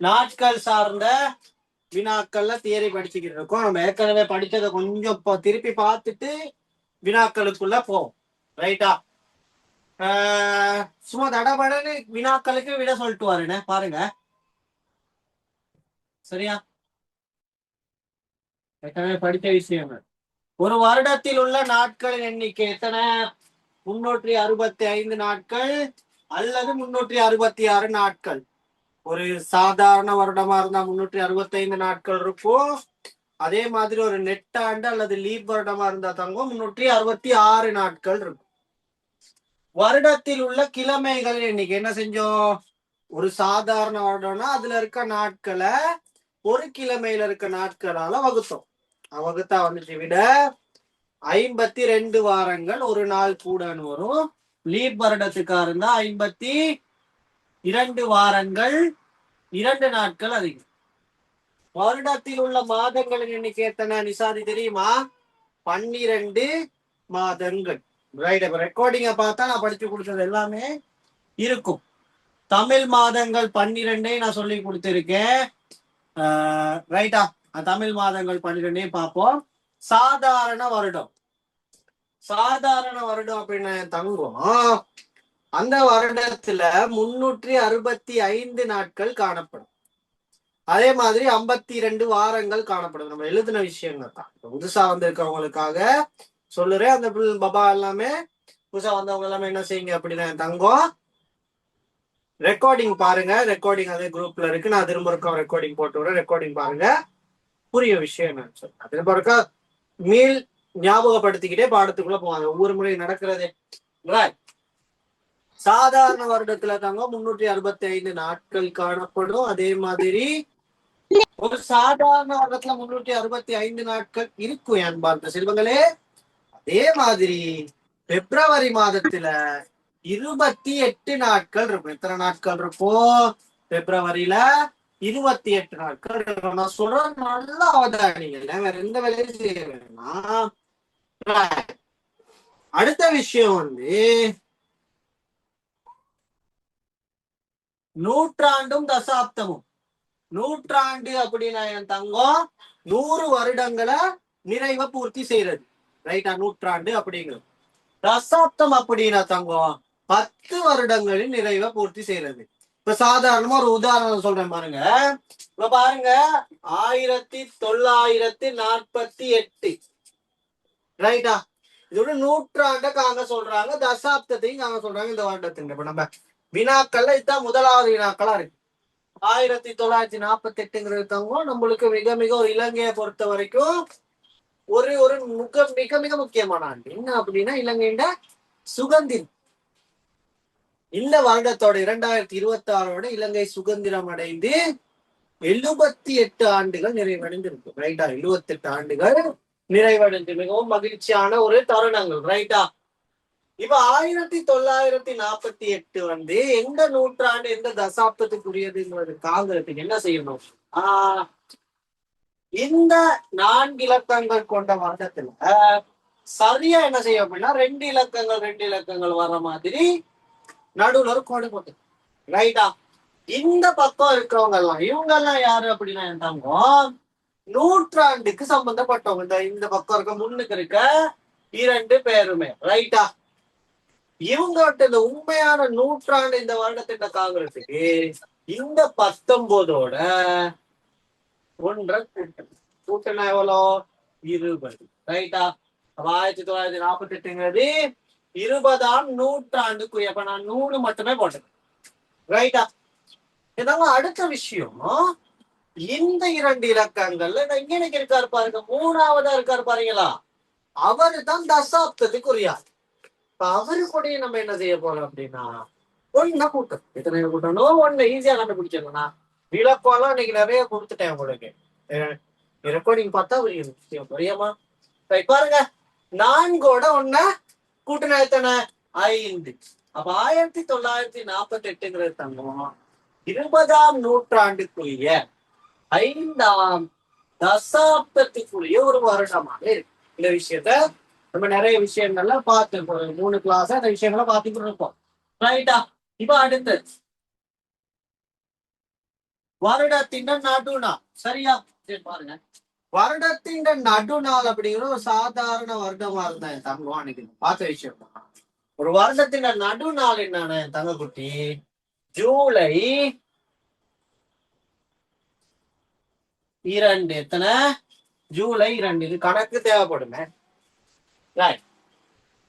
நாட்கள் சார்ந்த வினாக்கள்ல தியரி படிச்சுக்கிட்டு இருக்கோம். நம்ம ஏற்கனவே படிச்சதை கொஞ்சம் இப்போ திருப்பி பார்த்துட்டு வினாக்களுக்குள்ள போவோம். ரைட்டா சும்மா தடபடன்னு வினாக்களுக்கு விட சொல்லிட்டு வரேனே பாருங்க. சரியா? ஏற்கனவே படித்த விஷயங்கள். ஒரு வருடத்தில் உள்ள நாட்களின் எண்ணிக்கை எத்தனை? முன்னூற்றி அறுபத்தி ஐந்து நாட்கள் அல்லது முன்னூற்றி அறுபத்தி ஆறு நாட்கள். ஒரு சாதாரண வருடமா இருந்தா முன்னூற்றி அறுபத்தி ஐந்து நாட்கள் இருக்கும். அதே மாதிரி ஒரு நெட்டாண்டு அல்லது லீப் வருடமா இருந்தா தங்கும் முன்னூற்றி அறுபத்தி ஆறு நாட்கள் இருக்கும். வருடத்தில் உள்ள கிழமைகள் இன்னைக்கு என்ன செஞ்சோம்? ஒரு சாதாரண வருடம்னா அதுல இருக்க நாட்களை ஒரு கிழமையில இருக்க நாட்களால வகுத்தோம். வகுத்தா வந்துச்சு. விட ஐம்பத்தி ரெண்டு வாரங்கள் ஒரு நாள் கூடன்னு வரும். லீப் வருடத்துக்கா இருந்தா ஐம்பத்தி இரண்டு வாரங்கள் இரண்டு நாட்கள் அதிகம். வருடத்தில் உள்ள மாதங்களின் எண்ணிக்கை எத்தனை? நிசாதி தெரியுமா? பன்னிரண்டு மாதங்கள். ரைட் இப்ப ரெக்கார்டிங்க பார்த்தா நான் படிச்சு கொடுத்தது எல்லாமே இருக்கும். தமிழ் மாதங்கள் பன்னிரெண்டே நான் சொல்லி கொடுத்துருக்கேன். ரைட்டா தமிழ் மாதங்கள் பன்னிரெண்டையும் பார்ப்போம். சாதாரண வருடம். சாதாரண வருடம் அப்படின்னு தங்குவோம் அந்த வருடத்துல முன்னூற்றி அறுபத்தி ஐந்து நாட்கள் காணப்படும். அதே மாதிரி ஐம்பத்தி ரெண்டு வாரங்கள் காணப்படும். நம்ம எழுதின விஷயங்கள் தான். புதுசா வந்திருக்கவங்களுக்காக சொல்லுறேன். அந்த பிள் பபா எல்லாமே புதுசா வந்தவங்க எல்லாமே என்ன செய்யுங்க அப்படின்னா தங்கம் ரெக்கார்டிங் பாருங்க. ரெக்கார்டிங் அதே குரூப்ல இருக்கு. நான் திரும்ப இருக்க ரெக்கார்டிங் போட்டு விடுறேன். ரெக்கார்டிங் பாருங்க. புரிய விஷயம் என்னன்னு சொல்லி திரும்ப இருக்க மீள் ஞாபகப்படுத்திக்கிட்டே பாடத்துக்குள்ள போவாங்க. ஒவ்வொரு முறை நடக்கிறதே. சாதாரண வருடத்துல தாங்க முன்னூற்றி அறுபத்தி ஐந்து நாட்கள் காணப்படும். அதே மாதிரி ஒரு சாதாரண வருடத்துல முன்னூற்றி அறுபத்தி ஐந்து நாட்கள் இருக்கும் என்பார்ந்த செல்வங்களே? அதே மாதிரி பிப்ரவரி மாதத்துல இருபத்தி எட்டு நாட்கள் இருக்கும். எத்தனை நாட்கள் இருக்கும்? பிப்ரவரியில இருபத்தி எட்டு நாட்கள் இருக்கும். நான் சொல்றேன் நல்ல அவதானிகள் வேற எந்த வேலையும் செய்ய வேணாம். அடுத்த விஷயம் வந்து நூற்றாண்டும் தசாப்தமும். நூற்றாண்டு அப்படின்னா என் தங்கம் நூறு வருடங்களை நிறைவ பூர்த்தி செய்யறது ரைட்டா நூற்றாண்டு அப்படிங்கிறது. தசாப்தம் அப்படின்னா தங்கம் பத்து வருடங்களின் நிறைவை பூர்த்தி செய்யறது இப்ப சாதாரணமா ஒரு உதாரணம் சொல்றேன் பாருங்க. இப்ப பாருங்க ஆயிரத்தி தொள்ளாயிரத்தி நாற்பத்தி எட்டு. ரைட்டா இதோட நூற்றாண்ட காங்க சொல்றாங்க தசாப்தத்தையும் காங்க சொல்றாங்க இந்த வருடத்துக்கு. இப்ப நம்ம வினாக்கள்ல இதுதான் முதலாவது வினாக்களா இருக்கு. ஆயிரத்தி தொள்ளாயிரத்தி நாற்பத்தி எட்டுங்கிறது நம்மளுக்கு மிக மிக ஒரு இலங்கையை பொறுத்த வரைக்கும் ஒரு ஒரு மிக மிக மிக முக்கியமான ஆண்டு. என்ன அப்படின்னா இலங்கையிட சுகந்திரம் இந்த வருடத்தோட இரண்டாயிரத்தி இருபத்தி ஆறோட இலங்கை சுதந்திரம் அடைந்து எழுபத்தி எட்டு ஆண்டுகள் நிறைவடைந்திருக்கு. ரைட்டா எழுபத்தி எட்டு ஆண்டுகள் நிறைவடைந்து. மிகவும் மகிழ்ச்சியான ஒரு தருணங்கள். ரைட்டா இப்ப ஆயிரத்தி தொள்ளாயிரத்தி நாற்பத்தி எட்டு வந்து எந்த நூற்றாண்டு எந்த தசாப்தத்துக்குரியதுங்கிறது காங்கிரத்துக்கு என்ன செய்யணும்? ஆஹ் இந்த நான்கு இலக்கங்கள் கொண்ட வருடத்துல சரியா என்ன செய்யும் அப்படின்னா ரெண்டு இலக்கங்கள் ரெண்டு இலக்கங்கள் வர்ற மாதிரி நடுவுல ஒரு கோடு போட்டு. ரைட்டா இந்த பக்கம் இருக்கிறவங்க எல்லாம் இவங்க எல்லாம் யாரு அப்படின்னா என்னங்க நூற்றாண்டுக்கு சம்பந்தப்பட்டவங்க. இந்த இந்த பக்கம் இருக்க முன்னுக்கு இருக்க இரண்டு பேருமே. ரைட்டா இவங்கட்ட இந்த உண்மையான நூற்றாண்டு இந்த வருடத்திட்ட காங்கிரஸுக்கு இந்த பத்தொன்பதோட ஒன்றை கூட்டம். கூட்டணா எவ்வளோ? இருபது. ரைட்டா ஆயிரத்தி தொள்ளாயிரத்தி நாற்பத்தி எட்டுங்கிறது இருபதாம் நூற்றாண்டுக்குரிய அப்ப நான் நூறு மட்டுமே போட்டேன் ரைட்டா இதாங்க அடுத்த விஷயம். இந்த இரண்டு இலக்கங்கள்ல இங்க இருக்காரு பாருங்க? மூணாவதா இருக்காரு பாருங்களா? அவரு தான் தசாப்தத்துக்குரியார் இப்ப அவரு கூட நம்ம என்ன செய்ய போறோம் அப்படின்னா ஒன்னா கூட்டம். எத்தனை கூட்டணும் ஒண்ணு ஈஸியா கண்டுபிடிச்சிடலாம் விளக்கம்லாம் இன்னைக்கு நிறைய கொடுத்துட்டேன் உங்களுக்கு. ரெக்கார்டிங் பார்த்தா புரியும்? புரியுமா பாருங்க. நான்கோட ஒன்ன கூட்டின எத்தனை? ஐந்து. அப்ப ஆயிரத்தி தொள்ளாயிரத்தி நாற்பத்தி எட்டுங்கிறது தங்கம். இருபதாம் நூற்றாண்டுக்குரிய ஐந்தாம் தசாப்தத்துக்குரிய ஒரு வருடமாக இருக்கு. இந்த விஷயத்த நம்ம நிறைய விஷயங்கள்ல பார்த்து மூணு கிளாஸ் அந்த விஷயங்களை பார்த்துக்கிட்டு இருப்போம். ரைட்டா இப்ப அடுத்து. வருடத்தின் நடுநாள் சரியா? சரி பாருங்க. வருடத்தின் நடுநாள் அப்படிங்கிற ஒரு சாதாரண வருடமா இருந்தா என் தங்கம் அன்னைக்கு. பார்த்த விஷயம். தான் ஒரு வருடத்தின் நடுநாள் என்னன்னு என் தங்கக்குட்டி ஜூலை இரண்டு. எத்தனை? ஜூலை இரண்டு. இது கணக்கு தேவைப்படுமே.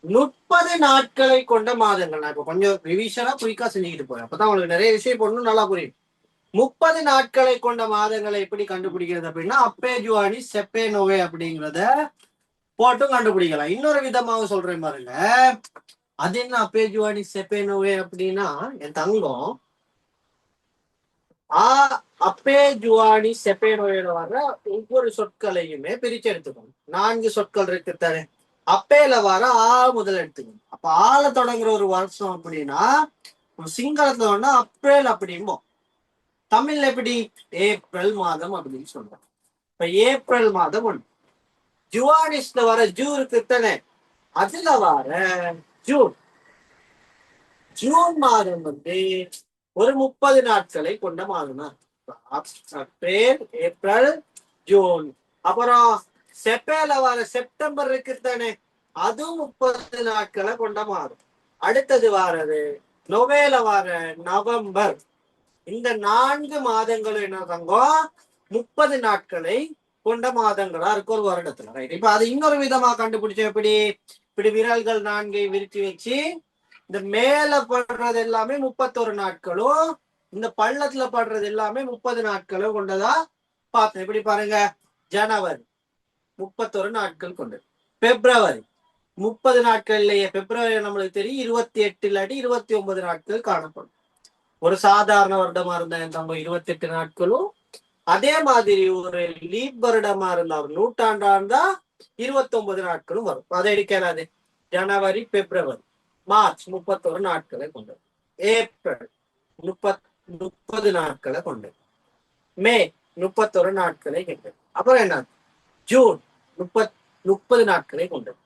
முப்பது நாட்களை கொண்ட மாதங்கள். நான் இப்ப கொஞ்சம் ரிவிஷனா குயிக்கா செஞ்சுக்கிட்டு போறேன். அப்பதான் உங்களுக்கு நிறைய விஷயம் போடணும் நல்லா புரியும். முப்பது நாட்களை கொண்ட மாதங்களை எப்படி கண்டுபிடிக்கிறது அப்படின்னா அப்பே ஜுவானி செப்பே நோவே அப்படிங்கிறத போட்டும் கண்டுபிடிக்கலாம். இன்னொரு விதமாக சொல்றேன் பாருங்க. அது என்ன அப்பே ஜுவானி செப்பே நோவே அப்படின்னா என் தங்கம் ஆ அப்பே ஜுவானி செப்பே நோயில வர்ற ஒவ்வொரு சொற்களையுமே பிரிச்சு எடுத்துக்கணும். நான்கு சொற்கள் இருக்கு தரேன் அப்பேல வர ஆ முதல் எடுத்துக்கணும். அப்ப ஆல தொடங்குற ஒரு வருஷம் அப்படின்னா சிங்களத்துல வேணா அப்ரேல் அப்படிம்போம் தமிழ்ல எப்படி? ஏப்ரல் மாதம் அப்படின்னு சொல்றோம். இப்ப ஏப்ரல் மாதம் ஒண்ணு. ஜுவானிஸ்ல வர ஜூ இருக்குத்தானே அதுல வர ஜூன் ஜூன் மாதம் வந்து ஒரு முப்பது நாட்களை கொண்ட மாதம் தான் ஏப்ரல் ஜூன். அப்புறம் செப்பேல வர செப்டம்பர் இருக்குதானே? அதுவும் முப்பது நாட்களை கொண்ட மாதம். அடுத்தது வாரது நொவேல வர நவம்பர். இந்த நான்கு மாதங்களும் என்ன முப்பது நாட்களை கொண்ட மாதங்களா இருக்கு ஒரு வருடத்துல. ரைட் இப்ப அது இன்னொரு விதமா கண்டுபிடிச்ச எப்படி? இப்படி விரல்கள் நான்கை விரிச்சு வச்சு இந்த மேல படுறது எல்லாமே முப்பத்தொரு நாட்களும் இந்த பள்ளத்துல படுறது எல்லாமே முப்பது நாட்களும் கொண்டதா பார்த்தேன். இப்படி பாருங்க ஜனவரி. முப்பத்தொரு நாட்கள் கொண்டது. பிப்ரவரி. முப்பது நாட்கள்லயே பிப்ரவரி நம்மளுக்கு தெரியும் இருபத்தி எட்டு இல்லாட்டி இருபத்தி ஒன்பது நாட்கள் காணப்படும். ஒரு சாதாரண வருடமா இருந்தா என் தங்கம் இருபத்தி எட்டு நாட்களும் அதே மாதிரி ஒரு லீப் வருடமா இருந்தா ஒரு நூற்றாண்டா இருந்தா இருபத்தி ஒன்பது நாட்களும் வரும். அதை எடுக்கலாது ஜனவரி பிப்ரவரி மார்ச் முப்பத்தொரு நாட்களை கொண்டது. ஏப்ரல் முப்பத் முப்பது நாட்களை கொண்டது. மே முப்பத்தொரு நாட்களை கொண்டது. அப்புறம் என்ன ஜூன் முப்பத் முப்பது நாட்களை கொண்டது.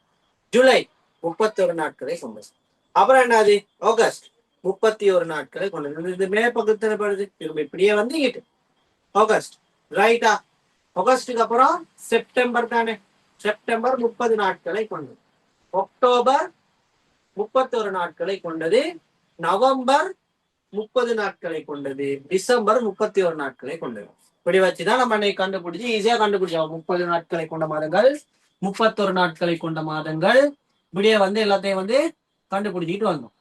ஜூலை முப்பத்தி ஒரு நாட்களை கொண்டது. அப்புறம் என்னது? ஆகஸ்ட் முப்பத்தி ஒரு நாட்களை கொண்டது. இது மே பக்கத்துல படுது. திரும்ப இப்படியே வந்துகிட்டு. ஆகஸ்ட் ரைட்டா ஆகஸ்டுக்கு அப்புறம் செப்டம்பர் தானே? செப்டம்பர் முப்பது நாட்களை கொண்டது. அக்டோபர் முப்பத்தொரு நாட்களை கொண்டது. நவம்பர் முப்பது நாட்களை கொண்டது. டிசம்பர் முப்பத்தி ஒரு நாட்களை கொண்டது. இப்படி வச்சுதான் நம்ம இன்னைக்கு கண்டுபிடிச்சு ஈஸியா கண்டுபிடிச்சோம். முப்பது நாட்களை கொண்ட மாதங்கள் முப்பத்தொரு நாட்களை கொண்ட மாதங்கள் இப்படியே வந்து எல்லாத்தையும் வந்து கண்டுபிடிச்சிட்டு வந்தோம்.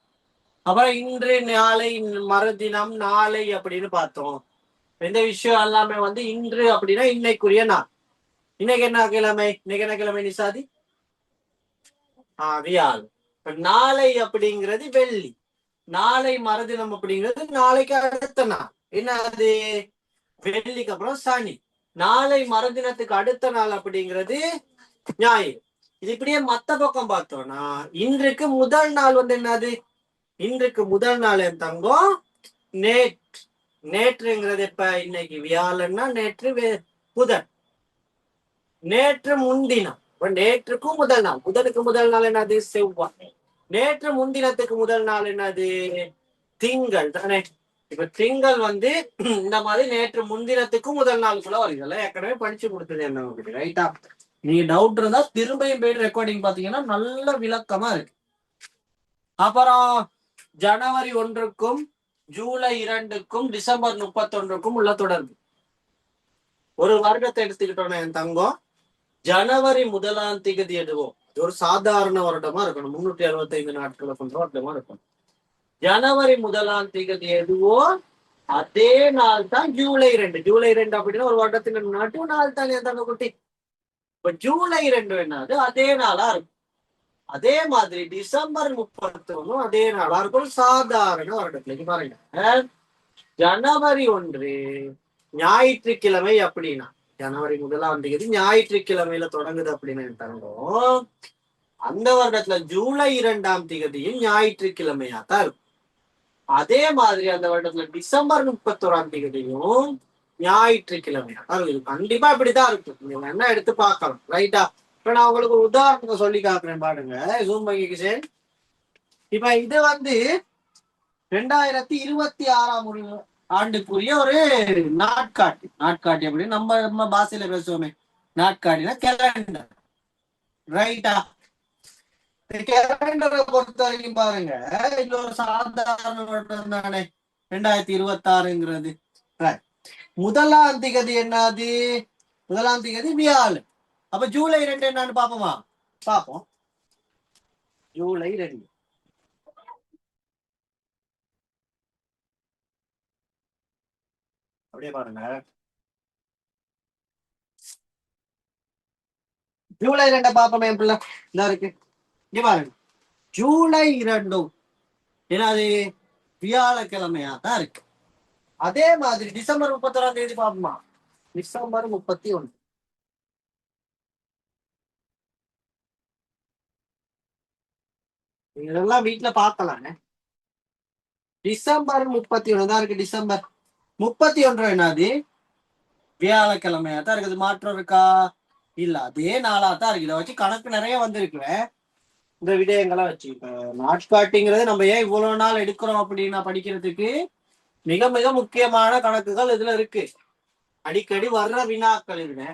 அப்புறம் இன்று நாளை மறுதினம் நாளை அப்படின்னு பார்த்தோம். எந்த விஷயம் எல்லாமே வந்து இன்று அப்படின்னா இன்னைக்குரிய நாள். இன்னைக்கு என்ன கிழமை? இன்னைக்கு என்ன கிழமை நிசாதி? ஆஹ் வியாழ் இப்ப நாளை அப்படிங்கிறது வெள்ளி. நாளை மறுதினம் அப்படிங்கிறது நாளைக்கு அடுத்த நாள். என்ன அது வெள்ளிக்கு அப்புறம் சனி. நாளை மறுதினத்துக்கு அடுத்த நாள் அப்படிங்கிறது ஞாயிறு. இது இப்படியே மத்த பக்கம் பார்த்தோம்னா இன்றைக்கு முதல் நாள் வந்து என்னது? இன்றைக்கு முதல் நாள் என் தங்கம் நேற்று. நேற்றுங்கிறது இப்ப இன்னைக்கு வியாழன்னா நேற்று புதன். நேற்று முன்தினம். இப்ப நேற்றுக்கும் முதல் நாள். புதனுக்கு முதல் நாள் என்னது? செவ்வாய். நேற்று முன்தினத்துக்கு முதல் நாள் என்னது? திங்கள் தானே. இப்ப திங்கள் வந்து இந்த மாதிரி நேற்று முன்தினத்துக்கும் முதல் நாளுக்குள்ள வருகிறல ஏற்கனவே படிச்சு கொடுத்தது என்ன உங்களுக்கு ரைட்டா நீங்க டவுட் இருந்தா திரும்பியும் போயிட்டு ரெக்கார்டிங் பாத்தீங்கன்னா நல்ல விளக்கமா இருக்கு. அப்புறம் ஜனவரி ஒன்றுக்கும் ஜூலை இரண்டுக்கும் டிசம்பர் முப்பத்தொன்றுக்கும் உள்ள தொடர்பு. ஒரு வருடத்தை எடுத்துக்கிட்டோம்னா என் தங்கம் ஜனவரி முதலாம் திகதி எதுவும் ஒரு சாதாரண வருடமா இருக்கணும். முன்னூத்தி அறுபத்தி ஐந்து நாட்களை கொண்ட வருடமா இருக்கணும். ஜனவரி முதலாம் திகதி எதுவோ அதே நாள் தான் ஜூலை ரெண்டு. ஜூலை ரெண்டு அப்படின்னா ஒரு வருடத்துக்கு நடு நாள் தானே என் தங்க குட்டி. இப்ப ஜூலை ரெண்டு என்னது அதே? நாளா இருக்கும். அதே மாதிரி டிசம்பர் முப்பத்தி ஒன்னும் அதே நாளா இருக்கும். சாதாரண வருடத்துல. பாருங்க. ஜனவரி ஒன்று ஞாயிற்றுக்கிழமை அப்படின்னா. ஜனவரி முதலாம் தேதி ஞாயிற்றுக்கிழமையில தொடங்குது அப்படின்னு தங்கம் அந்த வருடத்துல ஜூலை இரண்டாம் தேதியும் ஞாயிற்றுக்கிழமையா தான் இருக்கும். அதே மாதிரி அந்த வருடத்துல டிசம்பர் முப்பத்தோராம் தேதியும் ஞாயிற்றுக்கிழமை. அதாவது கண்டிப்பா இப்படிதான் இருக்கும். நீங்க என்ன எடுத்து பார்க்கலாம். ரைட்டா இப்ப நான் உங்களுக்கு ஒரு உதாரணத்தை சொல்லி காக்குறேன் பாருங்க. ஜூம் பண்ணிக்கு இப்ப இது வந்து ரெண்டாயிரத்தி இருபத்தி ஆறாம் ஆண்டுக்குரிய ஒரு நாட்காட்டி. நாட்காட்டி அப்படின்னு நம்ம நம்ம பாஷையில பேசுவோமே. நாட்காட்டினா கேலண்டர் ரைட்டா கேலண்டரை பொறுத்த வரைக்கும் பாருங்க இது ஒரு சாதாரண வருடம் தானே. ரெண்டாயிரத்தி இருபத்தி ஆறுங்கிறது முதலாம் திகதி என்னது? முதலாம் திகதி வியாழன். அப்ப ஜூலை ரெண்டு என்னன்னு பாப்போமா பாப்போம் ஜூலை ரெண்டு. அப்படியே பாருங்க. ஜூலை ரெண்ட பாப்போம் என் பிள்ளை. இந்த இருக்கு. இங்க பாருங்க. ஜூலை இரண்டும் ஏன்னா அது வியாழக்கிழமையா தான் இருக்கு. அதே மாதிரி டிசம்பர் முப்பத்தொராம் தேதி பாப்போமா? டிசம்பர் முப்பத்தி ஒன்று இதெல்லாம் வீட்டுல பாக்கலாங்க. டிசம்பர் முப்பத்தி ஒன்று தான் இருக்கு டிசம்பர். முப்பத்தி ஒன்று என்னது? வியாழக்கிழமையா தான் இருக்குது. மாற்றம் இருக்கா? இல்ல அதே நாளா தான் இருக்கு. இதை வச்சு கணக்கு நிறைய வந்திருக்குவேன் இந்த விடயங்களை வச்சு இப்ப நாட்காட்டிங்கிறது நம்ம ஏன் இவ்வளவு நாள் எடுக்கிறோம் அப்படின்னா படிக்கிறதுக்கு மிக மிக முக்கியமான கணக்குகள் இதுல இருக்கு. அடிக்கடி வர்ற வினாக்கள் இதுல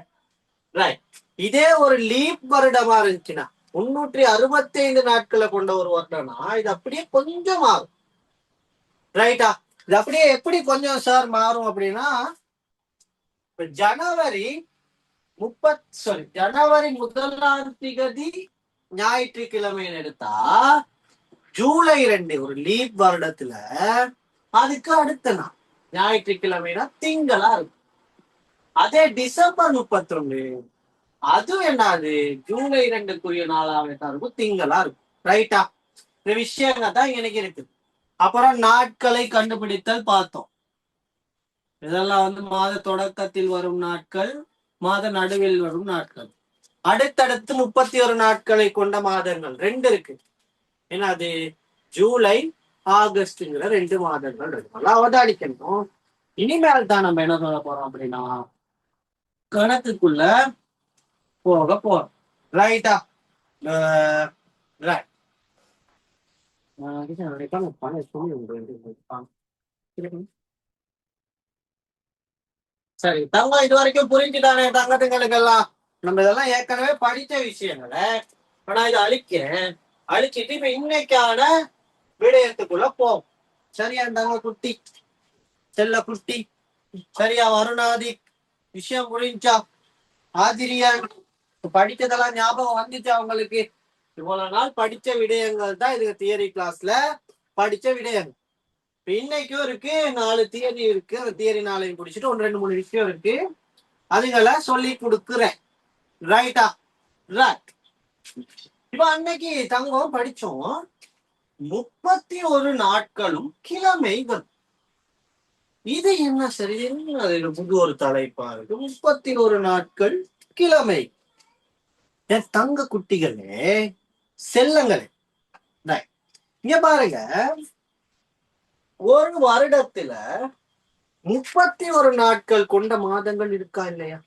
ரைட் இதே ஒரு லீப் வருடமா இருந்துச்சுன்னா முன்னூற்றி அறுபத்தி ஐந்து நாட்களை கொண்ட ஒரு வருடம்னா இது அப்படியே கொஞ்சம் மாறும். ரைட்டா இது அப்படியே எப்படி கொஞ்சம் சார் மாறும் அப்படின்னா ஜனவரி முப்பத் சாரி ஜனவரி முதலாம் திகதி ஞாயிற்றுக்கிழமைன்னு எடுத்தா ஜூலை ரெண்டு ஒரு லீப் வருடத்துல அதுக்கு அடுத்த நாள். ஞாயிற்றுக்கிழமைனா திங்களா இருக்கும். அதே டிசம்பர் முப்பத்தொன்னு அது என்னது? ஜூலை ரெண்டுக்குரிய நாளாவே தான் இருக்கும் திங்களா இருக்கும். ரைட்டா? இந்த விஷயங்க தான் எனக்கு இருக்கு. அப்புறம் நாட்களை கண்டுபிடித்தல் பார்த்தோம். இதெல்லாம் வந்து மாத தொடக்கத்தில் வரும் நாட்கள் மாத நடுவில் வரும் நாட்கள். அடுத்தடுத்து முப்பத்தி ஒரு நாட்களை கொண்ட மாதங்கள். ரெண்டு இருக்கு. ஏன்னா அது ஜூலை ஆகஸ்ட்ங்கிற ரெண்டு மாதங்கள் இருக்கு. நல்லா அவதானிக்கணும். இனிமேல் தான் நம்ம என்ன சொல்ல போறோம் அப்படின்னா கணக்குக்குள்ள போக போறோம். ரைட்டா ரைட் சரி தங்கம் இது வரைக்கும் புரிஞ்சுட்டானே தங்கத்துங்களுக்கெல்லாம் நம்ம இதெல்லாம் ஏற்கனவே படித்த விஷயங்களை இப்ப நான் இதை அழிக்கிறேன். அழிச்சிட்டு இப்ப இன்னைக்கான விடயத்துக்குள்ள போவோம். சரியா இருந்தாங்க குட்டி? செல்ல குட்டி சரியா வருணாதி? விஷயம் புரிஞ்சா? ஆதிரியான் படித்ததெல்லாம் ஞாபகம் வந்துச்சு அவங்களுக்கு இவ்வளவு நாள் படிச்ச விடயங்கள் தான் இது தியரி கிளாஸ்ல படிச்ச விடயங்கள். இப்ப இன்னைக்கும் இருக்கு நாலு தியரி இருக்கு. அந்த தியரி நாளையும் பிடிச்சிட்டு ஒன்று ரெண்டு மூணு விஷயம் இருக்கு. அதுங்களை சொல்லி கொடுக்குறேன். ரைட்டா ரைட் இப்ப அன்னைக்கு தங்கம் படிச்சோம் முப்பத்தி ஒரு நாட்களும் கிழமைகள் இது என்ன சரி? அது புது ஒரு தலைப்பா இருக்கு. முப்பத்தி ஒரு நாட்கள் கிழமை. என் தங்க குட்டிகளே செல்லங்களே. இங்க பாருங்க. ஒரு வருடத்துல முப்பத்தி ஒரு நாட்கள் கொண்ட மாதங்கள் இருக்கா இல்லையா?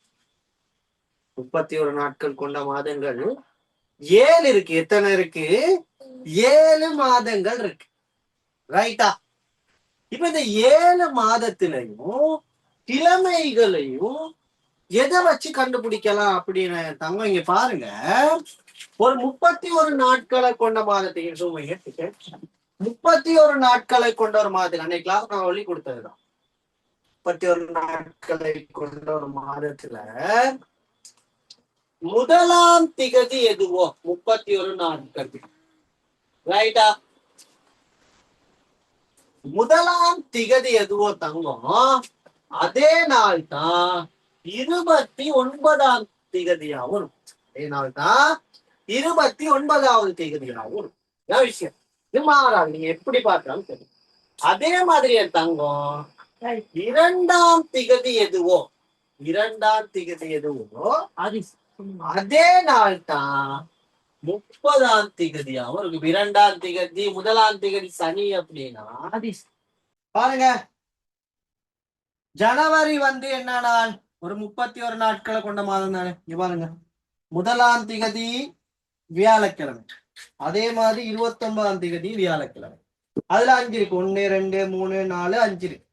முப்பத்தி ஒரு நாட்கள் கொண்ட மாதங்கள். ஏழு இருக்கு எத்தனை இருக்கு? ஏழு மாதங்கள் இருக்கு. ரைட்டா இப்ப இந்த ஏழு மாதத்திலையும் கிழமைகளையும் எதை வச்சு கண்டுபிடிக்கலாம் அப்படின்னு தங்க இங்க பாருங்க. ஒரு முப்பத்தி ஒரு நாட்களை கொண்ட மாதத்தை சூமைங்க முப்பத்தி ஒரு நாட்களை கொண்ட ஒரு மாதத்துக்கு அன்னைக்கு கிளாஸ் நான் சொல்லி கொடுத்ததுதான். முப்பத்தி ஒரு நாட்களை கொண்ட ஒரு மாதத்துல முதலாம் திகதி எதுவோ? முப்பத்தி ஒரு நாட்கள் ரைட்டா முதலாம் திகதி எதுவோ தங்கம்? அதே நாள் தான் இருபத்தி ஒன்பதாம் திகதியாவும் இருக்கும் அதே நாள் தான் இருபத்தி ஒன்பதாவது திகதியாவும் இருக்கும் விஷயம்? இது மாறாது நீங்க எப்படி பார்த்தாலும் சரி அதே மாதிரி என் தங்கம் இரண்டாம் திகதி எதுவோ? இரண்டாம் திகதி எதுவோ? அது அதே நாள் தான் முப்பதாம் திகதியாவும் இருக்கு இரண்டாம் திகதி முதலாம் திகதி சனி அப்படின்னா பாருங்க. ஜனவரி வந்து என்ன நாள்? ஒரு முப்பத்தி ஒரு நாட்களை கொண்ட மாதம் தானே. இங்க பாருங்க. முதலாம் திகதி வியாழக்கிழமை. அதே மாதிரி இருபத்தி ஒன்பதாம் திகதி வியாழக்கிழமை. அதுல அஞ்சு இருக்கு. ஒன்னு ரெண்டு மூணு நாலு அஞ்சு இருக்கு.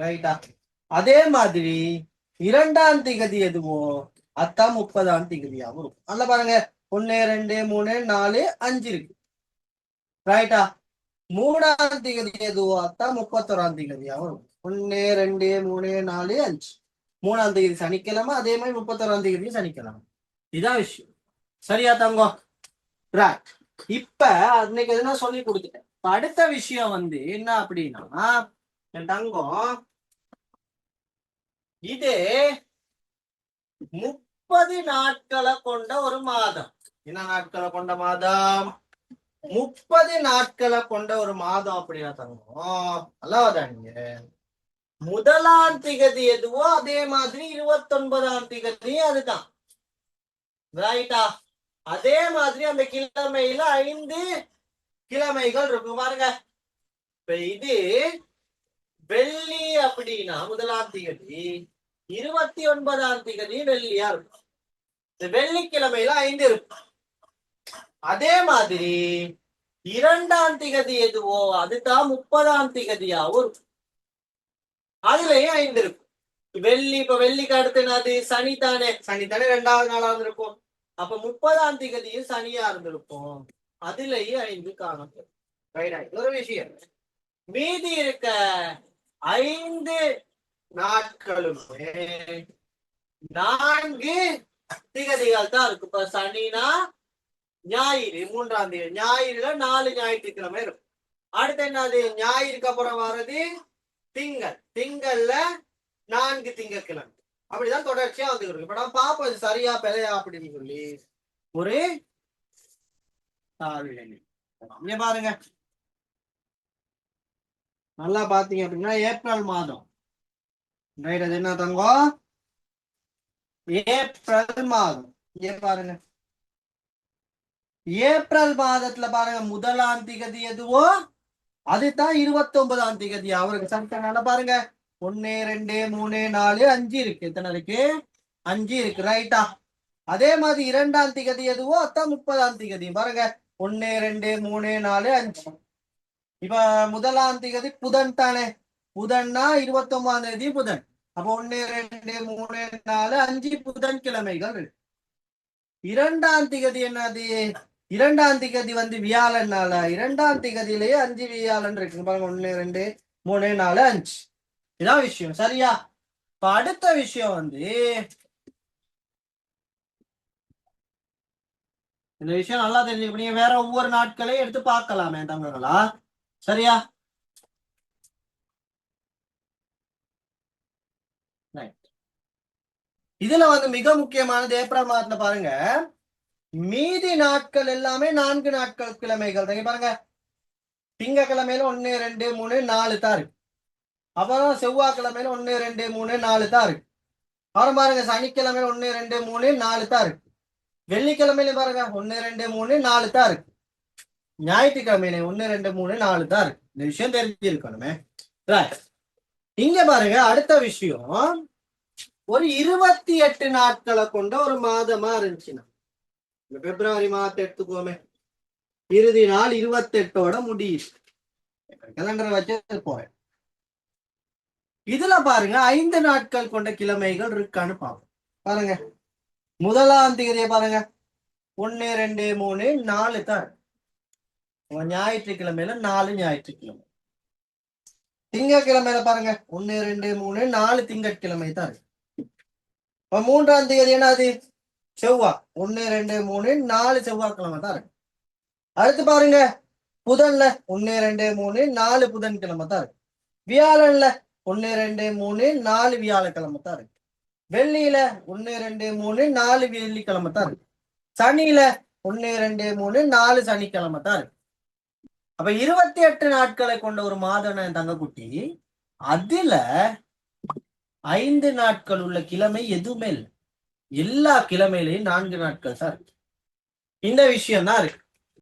ரைட்டா அதே மாதிரி இரண்டாம் திகதி எதுவோ அதான் முப்பதாம் திகதியாகவும் இருக்கும். அதில் பாருங்க ஒன்று ரெண்டு மூணு நாலு அஞ்சு இருக்கு. ரைட்டா மூணாம் திகதி எதுவோ அதான் முப்பத்தொராம் திகதியாகவும் இருக்கும். ஒன்று ரெண்டு மூணு நாலு அஞ்சு. மூணாம் தேதி சனிக்கிழமை அதே மாதிரி முப்பத்தொராம் தேதி சனிக்கிழமை. இதான் விஷயம். சரியா தங்கம்? ரைட் இப்ப அன்னைக்கு எதுனா சொல்லி கொடுத்துட்டேன். அடுத்த விஷயம் வந்து என்ன அப்படின்னா என் தங்கம் இது முப்பது நாட்களை கொண்ட ஒரு மாதம். என்ன நாட்களை கொண்ட மாதம்? முப்பது நாட்களை கொண்ட ஒரு மாதம் அப்படின்னா தங்கம் நல்லாவதாங்க முதலாம் திகதி எதுவோ அதே மாதிரி இருபத்தொன்பதாம் திகதியும் திகதி அதுதான் ரைட்டா அதே மாதிரி அந்த கிழமையில ஐந்து கிழமைகள் இருக்கும். பாருங்க. இப்ப இது வெள்ளி அப்படின்னா முதலாம் திகதி இருபத்தி ஒன்பதாம் திகதி வெள்ளியா இருக்கும் இந்த வெள்ளிக்கிழமையில ஐந்து இருக்கும் அதே மாதிரி இரண்டாம் திகதி எதுவோ அதுதான் முப்பதாம் திகதியாவும் இருக்கும் அதுலயும் ஐந்து இருக்கும் வெள்ளி இப்ப வெள்ளிக்கு அடுத்து என்னது? சனி தானே சனி தானே ரெண்டாவது நாளா இருந்திருக்கும் அப்ப முப்பதாம் திகதியும் சனியா இருந்திருக்கும். அதுலயும் ஐந்து காணப்படும். ஒரு விஷயம். மீதி இருக்க ஐந்து நாட்களுமே நான்கு திகதிகள் தான் இருக்கு இப்ப சனினா ஞாயிறு மூன்றாம் தேதி. ஞாயிறுல நாலு ஞாயிற்றுக்கிழமை இருக்கும். அடுத்து என்னது? ஞாயிறுக்கு அப்புறம் வர்றது திங்கள். திங்கள்ல நான்கு திங்கக்கிழமை அப்படிதான் தொடர்ச்சியா வந்து இருக்கு இப்ப நான் பாப்போம் இது சரியா பிழையா அப்படின்னு சொல்லி. ஒரு பாருங்க. நல்லா பாத்தீங்க அப்படின்னா ஏப்ரல் மாதம். ரைட் அது என்ன தங்கம் ஏப்ரல் மாதம் பாருங்க ஏப்ரல் மாதத்துல பாருங்க முதலாம் திகதி எதுவோ அதுதான் இருபத்தி ஒன்பதாம் திகதி அவருக்கு சனிக்கிழமை பாருங்க ஒன்னு ரெண்டு மூணு நாலு அஞ்சு இருக்கு எத்தனை இருக்கு அஞ்சு இருக்கு ரைட்டா அதே மாதிரி இரண்டாம் திகதி எதுவோ அதான் முப்பதாம் திகதி பாருங்க ஒன்னு ரெண்டு மூணு நாலு அஞ்சு இப்ப முதலாம் திகதி புதன் தானே புதன்னா இருபத்தி ஒன்பதாம் தேதி புதன் அப்ப ஒன்னு ரெண்டு மூணு நாலு அஞ்சு புதன் கிழமைகள் இரண்டாம் திகதி என்னது? இரண்டாம் திகதி வந்து வியாழன் நாளா இரண்டாம் திகதியிலேயே அஞ்சு வியாழன் இருக்கு. பாருங்க. ஒன்னு ரெண்டு மூணு நாலு அஞ்சு. இதான் விஷயம். சரியா? இப்ப அடுத்த விஷயம் வந்து இந்த விஷயம் நல்லா தெரிஞ்சுக்க நீங்க வேற ஒவ்வொரு நாட்களையும் எடுத்து பார்க்கலாமே தமிழர்களா? சரியா? இதுல வந்து மிக முக்கியமானது ஏப்ரல் மாதத்துல பாருங்க. மீதி நாட்கள் எல்லாமே நான்கு நாட்கள் கிழமைகள். தான். பாருங்க. திங்கக்கிழமையில ஒன்னு ரெண்டு மூணு நாலு தான் இருக்கு அப்புறம் செவ்வாய்க்கிழமையில ஒன்னு ரெண்டு மூணு நாலு தான் இருக்கு அப்புறம் பாருங்க சனிக்கிழமையில ஒன்னு ரெண்டு மூணு நாலு தான் இருக்கு வெள்ளிக்கிழமையில பாருங்க ஒன்னு ரெண்டு மூணு நாலு தான் இருக்கு ஞாயிற்றுக்கிழமையில ஒன்னு ரெண்டு மூணு நாலு தான் இருக்கு இந்த விஷயம் தெரிஞ்சிருக்கணுமே. இங்க பாருங்க அடுத்த விஷயம். ஒரு இருபத்தி எட்டு நாட்களை கொண்ட ஒரு மாதமா இருந்துச்சுன்னா இந்த பிப்ரவரி மாதத்தை எடுத்துக்கோமே. இறுதி நாள் இருபத்தி எட்டோட முடியுது கேலண்டரை வச்சு போறேன். இதுல பாருங்க ஐந்து நாட்கள் கொண்ட கிழமைகள் இருக்கான்னு பார்ப்போம். பாருங்க. முதலாம் தேதியை பாருங்க. ஒன்னு ரெண்டு மூணு நாலு தான் ஞாயிற்றுக்கிழமையில நாலு ஞாயிற்றுக்கிழமை. திங்கட்கிழமையில பாருங்க. ஒன்னு ரெண்டு மூணு நாலு திங்கட்கிழமை தான் இருக்கு. மூன்றாம் தேதி என்னது? செவ்வாய் ஒன்னு ரெண்டு மூணு நாலு செவ்வாய்க்கிழமை தான் இருக்கு. அடுத்து பாருங்க. புதன்ல ஒன்னு ரெண்டு மூணு நாலு புதன்கிழமை தான் இருக்கு. வியாழன்ல ஒன்னு ரெண்டு மூணு நாலு வியாழக்கிழமை தான் இருக்கு. வெள்ளியில ஒன்னு ரெண்டு மூணு நாலு வெள்ளிக்கிழமை தான் இருக்கு. சனியில ஒன்னு ரெண்டு மூணு நாலு சனிக்கிழமை தான் இருக்கு. அப்ப இருபத்தி எட்டு நாட்களை கொண்ட ஒரு மாதம் என் தங்கக்குட்டி? அதுல ஐந்து நாட்கள் உள்ள கிழமை எதுவுமே இல்லை எல்லா கிழமையிலையும் நான்கு நாட்கள் தான் இருக்கு. இந்த விஷயம் தான் இருக்கு.